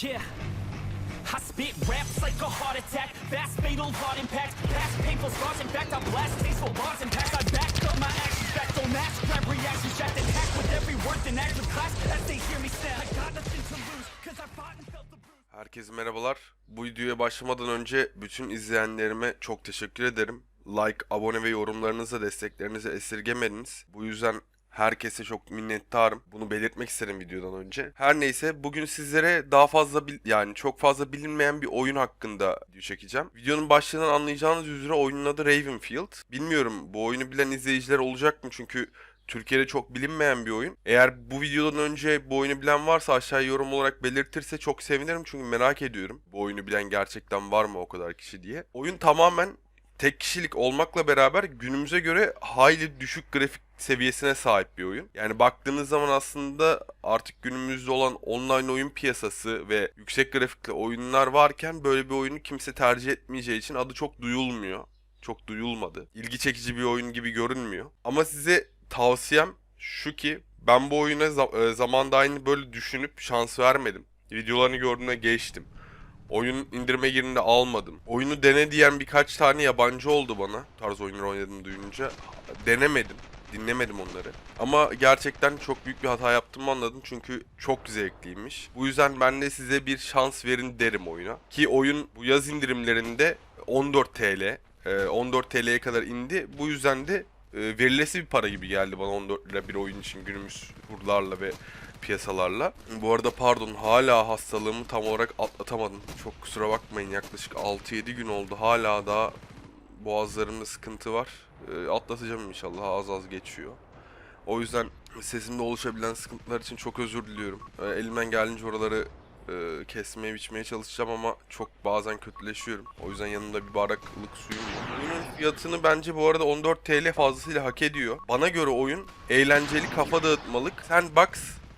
Yeah. I spit raps like a heart attack, fast fatal heart impact, past painful scars. In fact, I blast tasteful bars and packs. I back up my actions, back don't match, grab reactions, jacked and hacked with every word and act class as they hear me stand. I got nothing to lose, cause I fought and felt the bruise. Herkese merhabalar. Bu videoya başlamadan önce bütün izleyenlerime çok teşekkür ederim. Like, abone ve yorumlarınızla desteklerinizi esirgemediniz. Bu yüzden herkese çok minnettarım. Bunu belirtmek isterim videodan önce. Her neyse bugün sizlere daha fazla yani çok fazla bilinmeyen bir oyun hakkında video çekeceğim. Videonun başlığından anlayacağınız üzere oyunun adı Ravenfield. Bilmiyorum bu oyunu bilen izleyiciler olacak mı? Çünkü Türkiye'de çok bilinmeyen bir oyun. Eğer bu videodan önce bu oyunu bilen varsa aşağıya yorum olarak belirtirse çok sevinirim çünkü merak ediyorum. Bu oyunu bilen gerçekten var mı o kadar kişi diye. Oyun tamamen tek kişilik olmakla beraber günümüze göre hayli düşük grafik seviyesine sahip bir oyun. Yani baktığınız zaman aslında artık günümüzde olan online oyun piyasası ve yüksek grafikli oyunlar varken böyle bir oyunu kimse tercih etmeyeceği için adı çok duyulmuyor. Çok duyulmadı. İlgi çekici bir oyun gibi görünmüyor. Ama size tavsiyem şu ki ben bu oyuna za- e, zamanda aynı böyle düşünüp şans vermedim. Videolarını gördüğümde geçtim. Oyun indirme yerinde almadım. Oyunu dene diyen birkaç tane yabancı oldu bana. Tarz oyunlar oynadığımı duyunca. Denemedim. Dinlemedim onları. Ama gerçekten çok büyük bir hata yaptığımı anladım çünkü çok zevkliymiş. Bu yüzden ben de size bir şans verin derim oyuna. Ki oyun bu yaz indirimlerinde 14 TL. e, 14 TL'ye kadar indi. Bu yüzden de e, verilesi bir para gibi geldi bana 14 lira bir oyun için günümüz kurlarla ve piyasalarla. Bu arada pardon hala hastalığımı tam olarak atlatamadım. Çok kusura bakmayın yaklaşık 6-7 gün oldu. Hala daha boğazlarımda sıkıntı var. E, atlatacağım inşallah az az geçiyor. O yüzden sesimde oluşabilen sıkıntılar için çok özür diliyorum. E, elimden geldiğince oraları e, kesmeye biçmeye çalışacağım ama çok bazen kötüleşiyorum. O yüzden yanımda bir bardaklık suyum var. Oyunun fiyatını bence bu arada 14 TL fazlasıyla hak ediyor. Bana göre oyun eğlenceli kafa dağıtmalık. Sandbox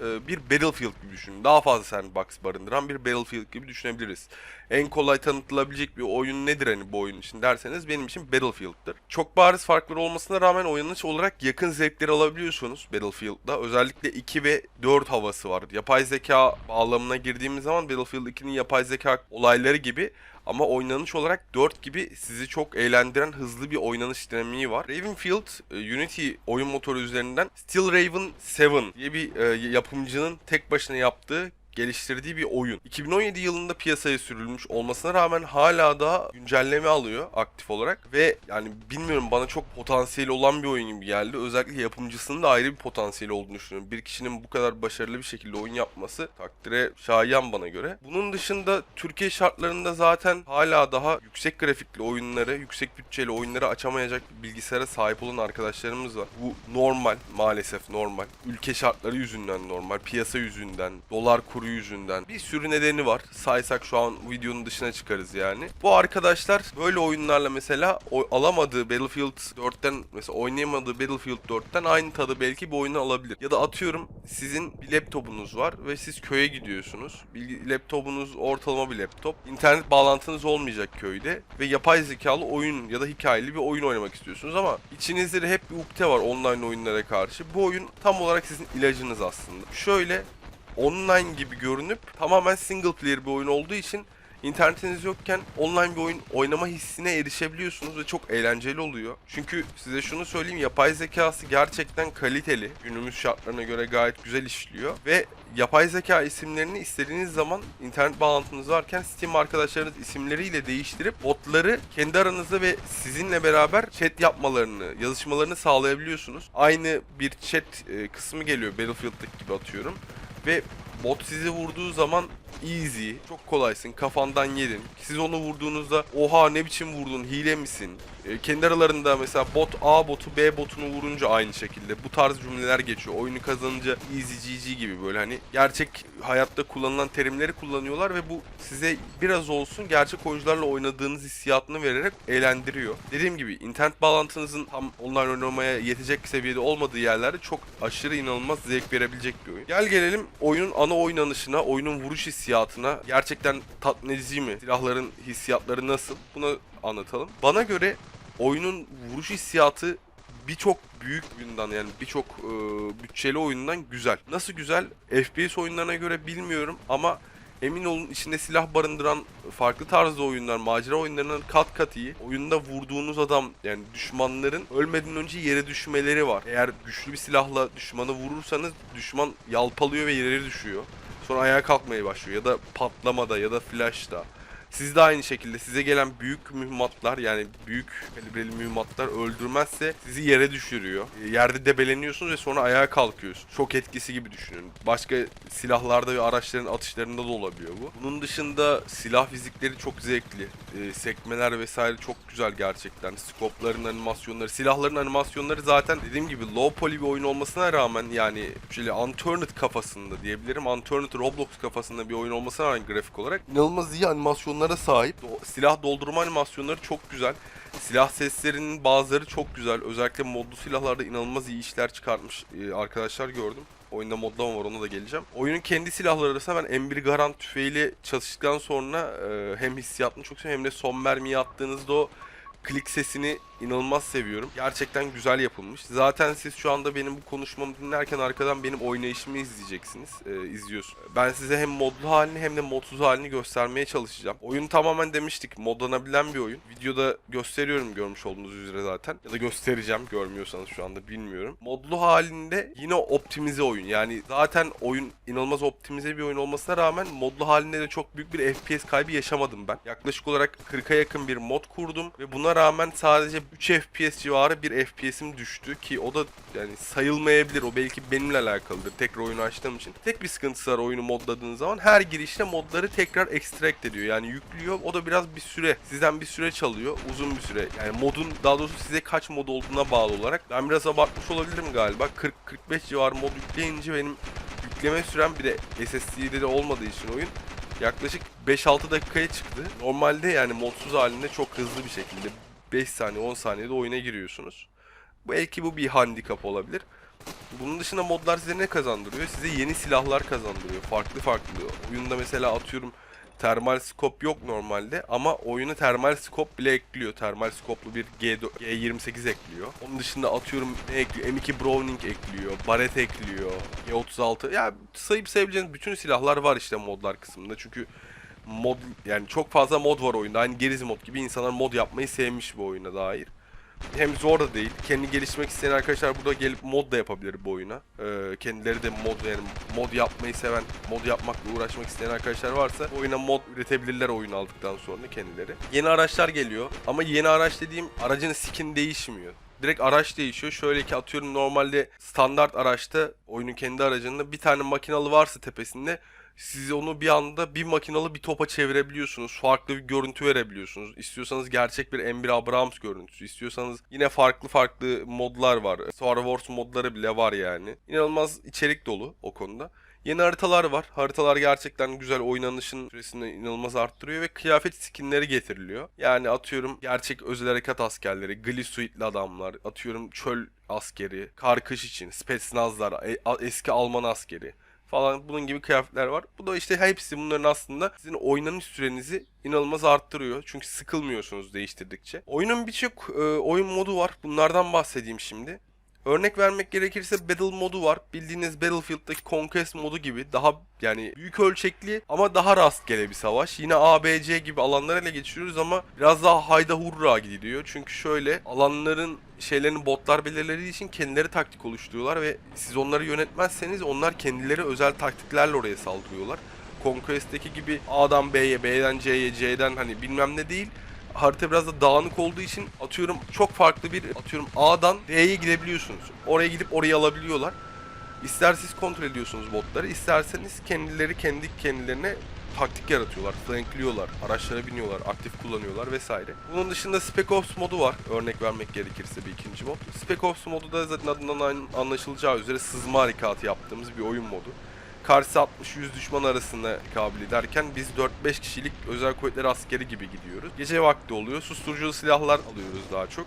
bir Battlefield gibi düşünün. Daha fazla sandbox barındıran bir Battlefield gibi düşünebiliriz. En kolay tanıtılabilecek bir oyun nedir hani bu oyun için derseniz benim için Battlefield'dır. Çok bariz farkları olmasına rağmen oynanış olarak yakın zevkleri alabiliyorsunuz Battlefield'da. Özellikle 2 ve 4 havası var. Yapay zeka bağlamına girdiğimiz zaman Battlefield 2'nin yapay zeka olayları gibi ama oynanış olarak 4 gibi sizi çok eğlendiren hızlı bir oynanış dinamiği var. Ravenfield, e, Unity oyun motoru üzerinden Steel Raven 7 diye bir e, yapımcının tek başına yaptığı geliştirdiği bir oyun. 2017 yılında piyasaya sürülmüş olmasına rağmen hala da güncelleme alıyor aktif olarak ve yani bilmiyorum bana çok potansiyeli olan bir oyun gibi geldi. Özellikle yapımcısının da ayrı bir potansiyeli olduğunu düşünüyorum. Bir kişinin bu kadar başarılı bir şekilde oyun yapması takdire şayan bana göre. Bunun dışında Türkiye şartlarında zaten hala daha yüksek grafikli oyunları, yüksek bütçeli oyunları açamayacak bilgisayara sahip olan arkadaşlarımız var. Bu normal, maalesef normal. Ülke şartları yüzünden normal, piyasa yüzünden, dolar kuru yüzünden bir sürü nedeni var. Saysak şu an videonun dışına çıkarız yani. Bu arkadaşlar böyle oyunlarla mesela alamadığı Battlefield 4'ten mesela oynayamadığı Battlefield 4'ten aynı tadı belki bir oyunu alabilir. Ya da atıyorum sizin bir laptopunuz var ve siz köye gidiyorsunuz. Bir laptopunuz ortalama bir laptop. İnternet bağlantınız olmayacak köyde ve yapay zekalı oyun ya da hikayeli bir oyun oynamak istiyorsunuz ama içinizde de hep bir ukde var online oyunlara karşı. Bu oyun tam olarak sizin ilacınız aslında. Şöyle online gibi görünüp tamamen single player bir oyun olduğu için internetiniz yokken online bir oyun oynama hissine erişebiliyorsunuz ve çok eğlenceli oluyor. Çünkü size şunu söyleyeyim yapay zekası gerçekten kaliteli. Günümüz şartlarına göre gayet güzel işliyor ve yapay zeka isimlerini istediğiniz zaman internet bağlantınız varken Steam arkadaşlarınız isimleriyle değiştirip botları kendi aranızda ve sizinle beraber chat yapmalarını, yazışmalarını sağlayabiliyorsunuz. Aynı bir chat e, kısmı geliyor Battlefield'daki gibi atıyorum ve bot sizi vurduğu zaman easy, çok kolaysın, kafandan yedin. Siz onu vurduğunuzda oha ne biçim vurdun, hile misin? E, kendi aralarında mesela bot A botu B botunu vurunca aynı şekilde bu tarz cümleler geçiyor. Oyunu kazanınca easy GG gibi böyle hani gerçek hayatta kullanılan terimleri kullanıyorlar ve bu size biraz olsun gerçek oyuncularla oynadığınız hissiyatını vererek eğlendiriyor. Dediğim gibi internet bağlantınızın tam online oynamaya yetecek seviyede olmadığı yerlerde çok aşırı inanılmaz zevk verebilecek bir oyun. Gel gelelim oyunun ana oynanışına, oyunun vuruş hissiyatına. Gerçekten tatmin edici mi? Silahların hissiyatları nasıl? Bunu anlatalım. Bana göre oyunun vuruş hissiyatı birçok büyük oyundan yani birçok e, bütçeli oyundan güzel. Nasıl güzel? FPS oyunlarına göre bilmiyorum ama Emin olun içinde silah barındıran farklı tarzda oyunlar, macera oyunlarının kat kat iyi. Oyunda vurduğunuz adam yani düşmanların ölmeden önce yere düşmeleri var. Eğer güçlü bir silahla düşmanı vurursanız düşman yalpalıyor ve yere düşüyor. Sonra ayağa kalkmaya başlıyor ya da patlamada ya da flashta. Siz de aynı şekilde size gelen büyük mühimmatlar yani büyük kalibreli mühimmatlar öldürmezse sizi yere düşürüyor. E, Yerde debeleniyorsunuz ve sonra ayağa kalkıyorsunuz. Şok etkisi gibi düşünün. Başka silahlarda ve araçların atışlarında da olabiliyor bu. Bunun dışında silah fizikleri çok zevkli. E, sekmeler vesaire çok güzel gerçekten. Skopların animasyonları, silahların animasyonları zaten dediğim gibi low poly bir oyun olmasına rağmen yani şöyle unturned kafasında diyebilirim. Unturned Roblox kafasında bir oyun olmasına rağmen grafik olarak inanılmaz iyi animasyonlara sahip. O silah doldurma animasyonları çok güzel. Silah seslerinin bazıları çok güzel. Özellikle modlu silahlarda inanılmaz iyi işler çıkartmış e, arkadaşlar gördüm. Oyunda modlama var ona da geleceğim. Oyunun kendi silahları arasında ben M1 Garand tüfeğiyle çalıştıktan sonra e, hem hissiyatını çok seviyorum hem de son mermiyi attığınızda o klik sesini inanılmaz seviyorum. Gerçekten güzel yapılmış. Zaten siz şu anda benim bu konuşmamı dinlerken arkadan benim oynayışımı izleyeceksiniz. E, izliyorsun. Ben size hem modlu halini hem de modsuz halini göstermeye çalışacağım. Oyun tamamen demiştik modlanabilen bir oyun. Videoda gösteriyorum görmüş olduğunuz üzere zaten. Ya da göstereceğim görmüyorsanız şu anda bilmiyorum. Modlu halinde yine optimize oyun. Yani zaten oyun inanılmaz optimize bir oyun olmasına rağmen modlu halinde de çok büyük bir FPS kaybı yaşamadım ben. Yaklaşık olarak 40'a yakın bir mod kurdum ve buna rağmen sadece 3 FPS civarı bir FPS'im düştü ki o da yani sayılmayabilir. O belki benimle alakalıdır tekrar oyunu açtığım için. Tek bir sıkıntısı var oyunu modladığınız zaman her girişte modları tekrar extract ediyor. Yani yüklüyor. O da biraz bir süre. Sizden bir süre çalıyor. Uzun bir süre. Yani modun daha doğrusu size kaç mod olduğuna bağlı olarak. Ben biraz abartmış olabilirim galiba. 40-45 civarı mod yükleyince benim yükleme sürem bir de SSD'de de olmadığı için oyun yaklaşık 5-6 dakikaya çıktı. Normalde yani modsuz halinde çok hızlı bir şekilde 5 saniye 10 saniyede oyuna giriyorsunuz. Belki bu bir handikap olabilir. Bunun dışında modlar size ne kazandırıyor? Size yeni silahlar kazandırıyor. Farklı farklı. Oyunda mesela atıyorum termal scope yok normalde ama oyuna termal scope bile ekliyor. Termal scope'lu bir G G28 ekliyor. Onun dışında atıyorum ne ekliyor? M2 Browning ekliyor. Barrett ekliyor. G36. Ya sayıp sayabileceğiniz bütün silahlar var işte modlar kısmında. Çünkü mod yani çok fazla mod var oyunda. Aynı Geriz mod gibi insanlar mod yapmayı sevmiş bu oyuna dair. Hem zor da değil. Kendi gelişmek isteyen arkadaşlar burada gelip mod da yapabilir bu oyuna. Ee, kendileri de mod yani mod yapmayı seven, mod yapmakla uğraşmak isteyen arkadaşlar varsa oyuna mod üretebilirler oyunu aldıktan sonra kendileri. Yeni araçlar geliyor ama yeni araç dediğim aracın skin değişmiyor. Direkt araç değişiyor. Şöyle ki atıyorum normalde standart araçta oyunun kendi aracında bir tane makinalı varsa tepesinde siz onu bir anda bir makinalı bir topa çevirebiliyorsunuz. Farklı bir görüntü verebiliyorsunuz. İstiyorsanız gerçek bir M1 Abrams görüntüsü. istiyorsanız yine farklı farklı modlar var. Star Wars modları bile var yani. İnanılmaz içerik dolu o konuda. Yeni haritalar var. Haritalar gerçekten güzel oynanışın süresini inanılmaz arttırıyor ve kıyafet skinleri getiriliyor. Yani atıyorum gerçek özel harekat askerleri, glisuitli adamlar, atıyorum çöl askeri, kar kış için, spetsnazlar, e- eski Alman askeri falan bunun gibi kıyafetler var. Bu da işte hepsi bunların aslında sizin oynanış sürenizi inanılmaz arttırıyor. Çünkü sıkılmıyorsunuz değiştirdikçe. Oyunun birçok e, oyun modu var. Bunlardan bahsedeyim şimdi. Örnek vermek gerekirse Battle modu var. Bildiğiniz Battlefield'daki Conquest modu gibi daha yani büyük ölçekli ama daha rastgele bir savaş. Yine ABC gibi alanlara ele geçiriyoruz ama biraz daha hayda hurra gidiyor. Çünkü şöyle alanların şeylerini botlar belirlediği için kendileri taktik oluşturuyorlar ve siz onları yönetmezseniz onlar kendileri özel taktiklerle oraya saldırıyorlar. Conquest'teki gibi A'dan B'ye, B'den C'ye, C'den hani bilmem ne değil harita biraz da dağınık olduğu için atıyorum çok farklı bir atıyorum A'dan D'ye gidebiliyorsunuz. Oraya gidip orayı alabiliyorlar. İster siz kontrol ediyorsunuz botları, isterseniz kendileri kendi kendilerine taktik yaratıyorlar, flankliyorlar, araçlara biniyorlar, aktif kullanıyorlar vesaire. Bunun dışında Spec Ops modu var. Örnek vermek gerekirse bir ikinci mod. Spec Ops modu da zaten adından an- anlaşılacağı üzere sızma harekatı yaptığımız bir oyun modu. Karşı 60-100 düşman arasında tekabül ederken biz 4-5 kişilik özel kuvvetler askeri gibi gidiyoruz. Gece vakti oluyor. Susturucu silahlar alıyoruz daha çok.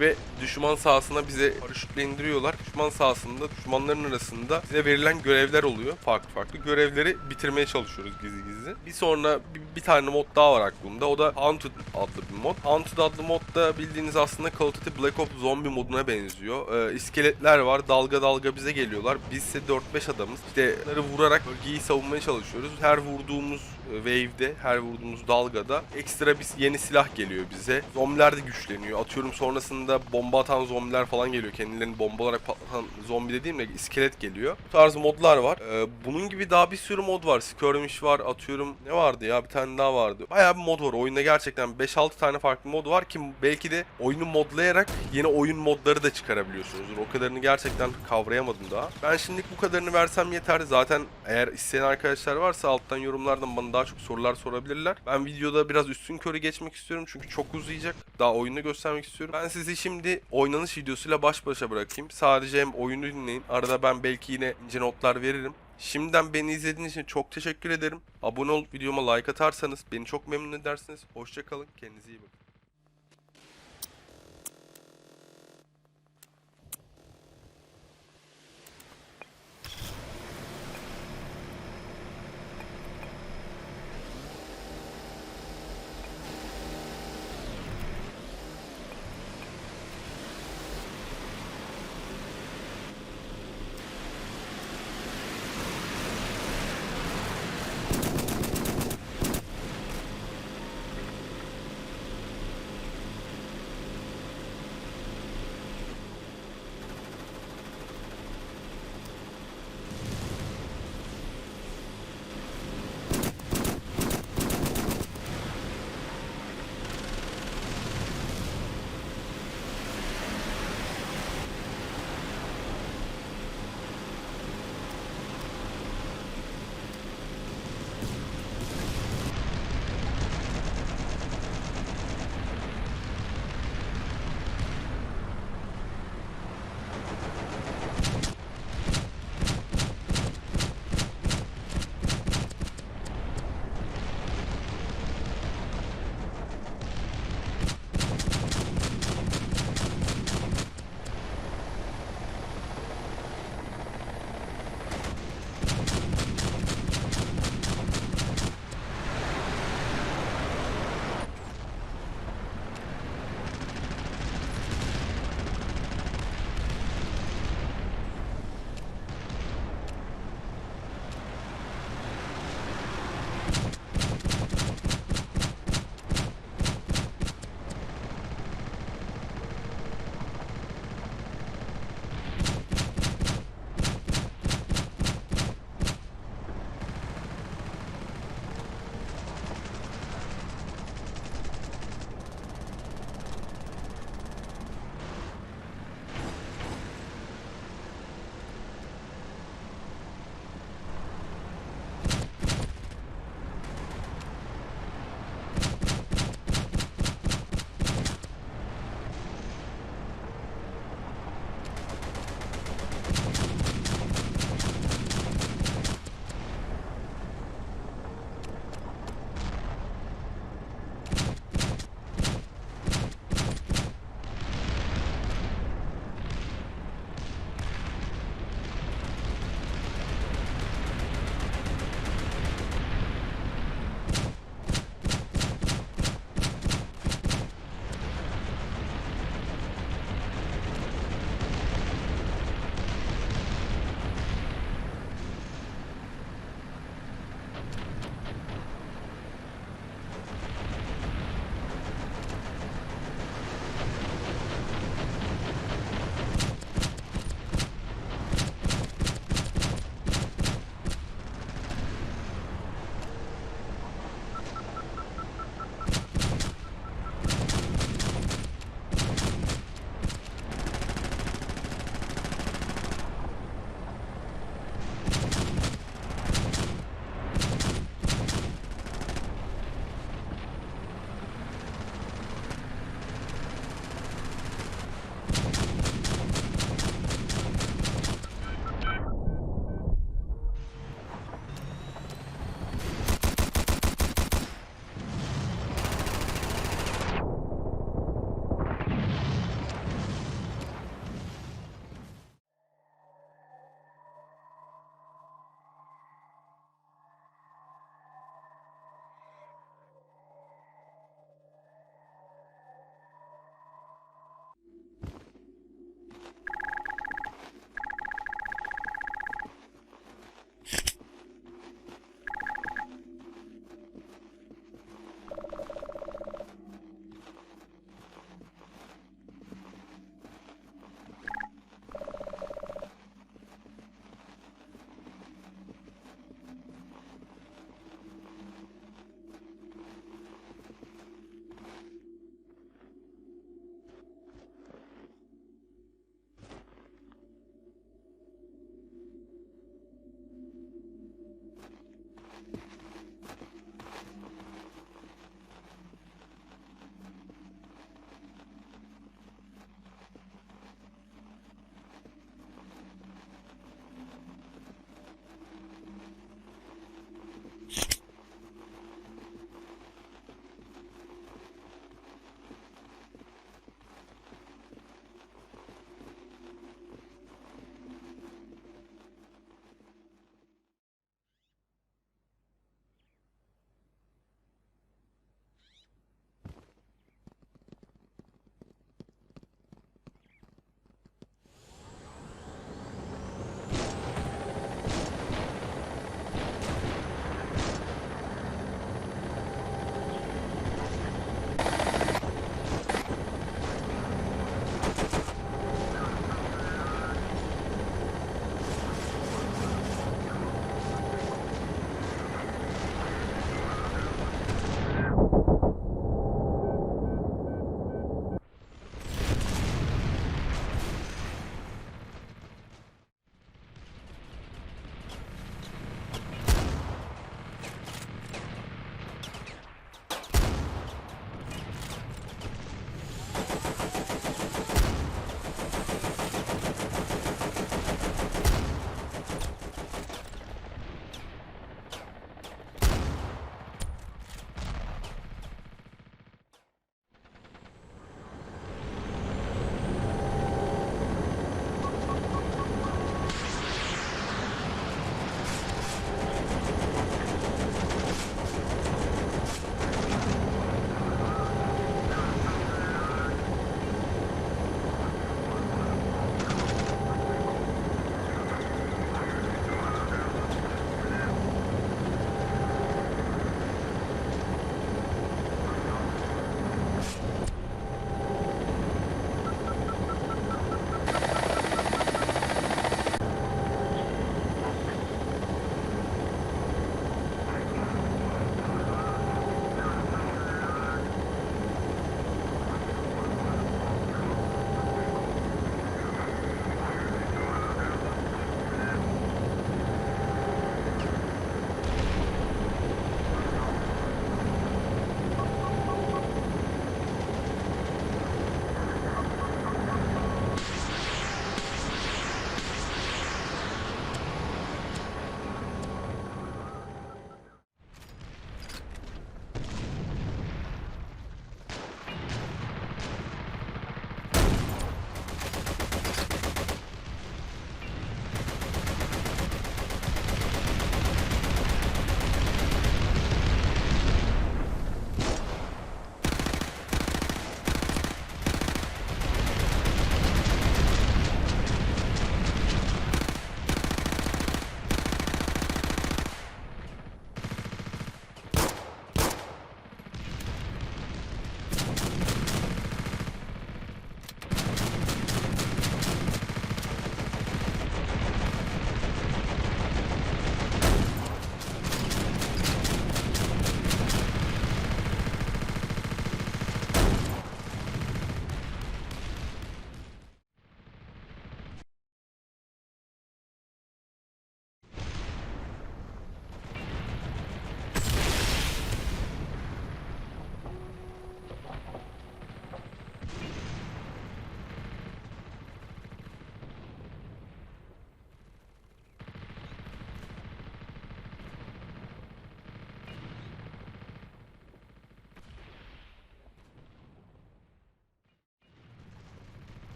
Ve düşman sahasına bize paraşütle indiriyorlar. Düşman sahasında düşmanların arasında bize verilen görevler oluyor. Farklı farklı görevleri bitirmeye çalışıyoruz gizli gizli. Bir sonra bir, bir tane mod daha var aklımda. O da Haunted adlı bir mod. Haunted adlı mod da bildiğiniz aslında Call of Duty Black Ops Zombie moduna benziyor. Ee, iskeletler var. Dalga dalga bize geliyorlar. Biz ise 4-5 adamız. İşte vurarak bölgeyi savunmaya çalışıyoruz. Her vurduğumuz wave'de, her vurduğumuz dalgada ekstra bir yeni silah geliyor bize. Zombiler de güçleniyor. Atıyorum sonrasında bomba atan zombiler falan geliyor. Kendilerini bomba olarak patlatan zombi dediğimde iskelet geliyor. Bu tarz modlar var. Ee, bunun gibi daha bir sürü mod var. Skirmish var. Atıyorum ne vardı ya? Bir tane daha vardı. Bayağı bir mod var. Oyunda gerçekten 5-6 tane farklı mod var ki belki de oyunu modlayarak yeni oyun modları da çıkarabiliyorsunuzdur. O kadarını gerçekten kavrayamadım daha. Ben şimdilik bu kadarını versem yeter. Zaten eğer isteyen arkadaşlar varsa alttan yorumlardan bana daha çok sorular sorabilirler. Ben videoda biraz üstün körü geçmek istiyorum çünkü çok uzayacak. Daha oyunu göstermek istiyorum. Ben sizi şimdi oynanış videosuyla baş başa bırakayım. Sadece hem oyunu dinleyin. Arada ben belki yine ince notlar veririm. Şimdiden beni izlediğiniz için çok teşekkür ederim. Abone olup videoma like atarsanız beni çok memnun edersiniz. Hoşçakalın. Kendinize iyi bakın.